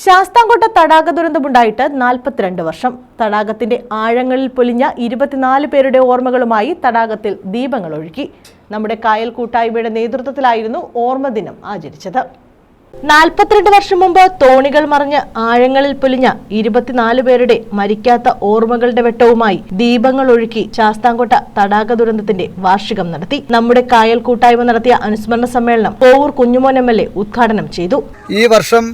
ശാസ്താംകോട്ട തടാക ദുരന്തമുണ്ടായിട്ട് നാൽപ്പത്തിരണ്ട് വർഷം. തടാകത്തിന്റെ ആഴങ്ങളിൽ പൊലിഞ്ഞ ഇരുപത്തിനാല് പേരുടെ ഓർമ്മകളുമായി തടാകത്തിൽ ദീപങ്ങൾ ഒഴുക്കി നമ്മുടെ കായൽ കൂട്ടായ്മയുടെ നേതൃത്വത്തിലായിരുന്നു ഓർമ്മദിനം ആചരിച്ചത്. നാൽപ്പത്തിരണ്ട് വർഷം മുമ്പ് തോണികൾ മറിഞ്ഞ് ആഴങ്ങളിൽ പൊലിഞ്ഞ ഇരുപത്തിനാല് പേരുടെ മരിക്കാത്ത ഓർമ്മകളുടെ വെട്ടവുമായി ദീപങ്ങൾ ഒഴുക്കി ശാസ്താംകോട്ട തടാക ദുരന്തത്തിന്റെ വാർഷികം നടത്തി. നമ്മുടെ കായൽ കൂട്ടായ്മ നടത്തിയ അനുസ്മരണ സമ്മേളനം കോവൂർ കുഞ്ഞുമോൻ എം ഉദ്ഘാടനം ചെയ്തു. ഈ വർഷം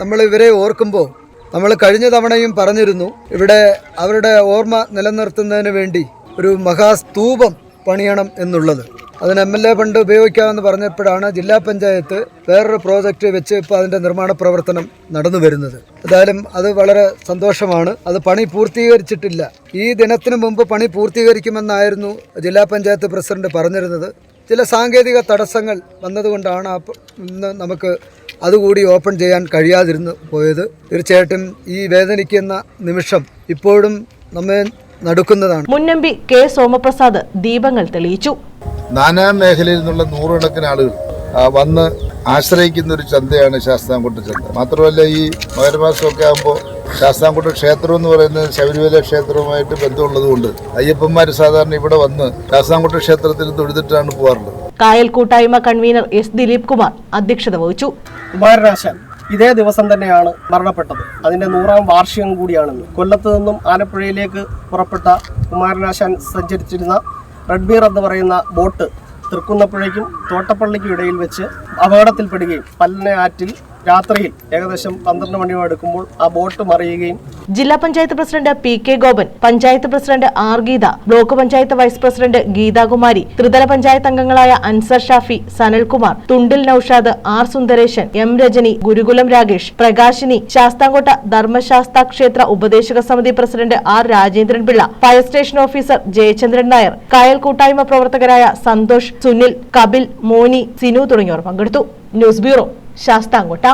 നമ്മൾ ഇവരെ ഓർക്കുമ്പോൾ നമ്മൾ കഴിഞ്ഞ തവണയും പറഞ്ഞിരുന്നു ഇവിടെ അവരുടെ ഓർമ്മ നിലനിർത്തുന്നതിന് വേണ്ടി ഒരു മഹാസ്തൂപം പണിയണം എന്നുള്ളത്. അതിന് എം എൽ എ ഫണ്ട് ഉപയോഗിക്കാമെന്ന് പറഞ്ഞപ്പോഴാണ് ജില്ലാ പഞ്ചായത്ത് വേറൊരു പ്രോജക്റ്റ് വെച്ച് ഇപ്പോൾ അതിന്റെ നിർമ്മാണ പ്രവർത്തനം നടന്നു വരുന്നത്. എന്തായാലും അത് വളരെ സന്തോഷമാണ്. അത് പണി പൂർത്തീകരിച്ചിട്ടില്ല. ഈ ദിനത്തിന് മുമ്പ് പണി പൂർത്തീകരിക്കുമെന്നായിരുന്നു ജില്ലാ പഞ്ചായത്ത് പ്രസിഡന്റ് പറഞ്ഞിരുന്നത്. ചില സാങ്കേതിക തടസ്സങ്ങൾ വന്നതുകൊണ്ടാണ് നമുക്ക് അതുകൂടി ഓപ്പൺ ചെയ്യാൻ കഴിയാതിരുന്നു പോയത്. തീർച്ചയായിട്ടും ഈ വേദനിക്കുന്ന നിമിഷം ഇപ്പോഴും നമ്മെ നടുക്കുന്നതാണ്. മുന്നമ്പി കെ സോമപ്രസാദ് ദീപങ്ങൾ തെളിയിച്ചു. നാനാ മേഖലയിൽ നിന്നുള്ള നൂറുകണക്കിന് ആളുകൾ വന്ന് ആശ്രയിക്കുന്ന ഒരു ചന്തയാണ് ശാസ്താംകോട്ട ചന്ത. മാത്രമല്ല ഈ മകരമാസമൊക്കെ ആകുമ്പോൾ ശാസ്താംകോട്ട ക്ഷേത്രം എന്ന് പറയുന്നത് ശബരിമല ക്ഷേത്രവുമായിട്ട് ബന്ധമുള്ളതുകൊണ്ട് അയ്യപ്പന്മാർ സാധാരണ ഇവിടെ വന്ന് ശാസ്താംകോട്ട ക്ഷേത്രത്തിൽ തൊഴുതിട്ടാണ് പോകാറുള്ളത് കായൽ കൂട്ടായ്മ കൺവീനർ എസ് ദിലീപ് കുമാർ അധ്യക്ഷത വഹിച്ചു. ഇതേ ദിവസം തന്നെയാണ് മരണപ്പെട്ടത്. അതിന്റെ നൂറാം വാർഷികം കൂടിയാണെന്ന്. കൊല്ലത്ത് നിന്നും ആലപ്പുഴയിലേക്ക് പുറപ്പെട്ട കുമാരനാശാൻ സഞ്ചരിച്ചിരുന്ന റെഡ്ബീർ എന്ന് പറയുന്ന ബോട്ട് തൃക്കുന്നപ്പുഴയ്ക്കും തോട്ടപ്പള്ളിക്കും ഇടയിൽ വെച്ച് അപകടത്തിൽപ്പെടുകയും പല്ലന ആറ്റിൽ രാത്രിയിൽ ഏകദേശം പന്ത്രണ്ട് മണിയോട് എടുക്കുമ്പോൾ ആ ബോട്ട് മറിയുകയും ജില്ലാ panchayat president P K Gopan panchayat president R Geetha block panchayat vice president Geethakumari ത്രിതല പഞ്ചായത്ത് അംഗങ്ങളായ അൻസർ ഷാഫി സനൽകുമാർ തുണ്ടിൽ നൌഷാദ് ആർ സുന്ദരേശൻ എം രജനി ഗുരുകുലം രാകേഷ് പ്രകാശിനി ശാസ്താംകോട്ട ധർമ്മശാസ്ത്ര ക്ഷേത്ര ഉപദേശക സമിതി president R Rajendran Pillai fire station officer Jayachandran Nair കായൽ കൂട്ടായ്മ പ്രവർത്തകരായ സന്തോഷ് സുനിൽ കപിൽ മോനി സിനു തുടങ്ങിയവർ പങ്കെടുത്തു. News bureau Sasthamkotta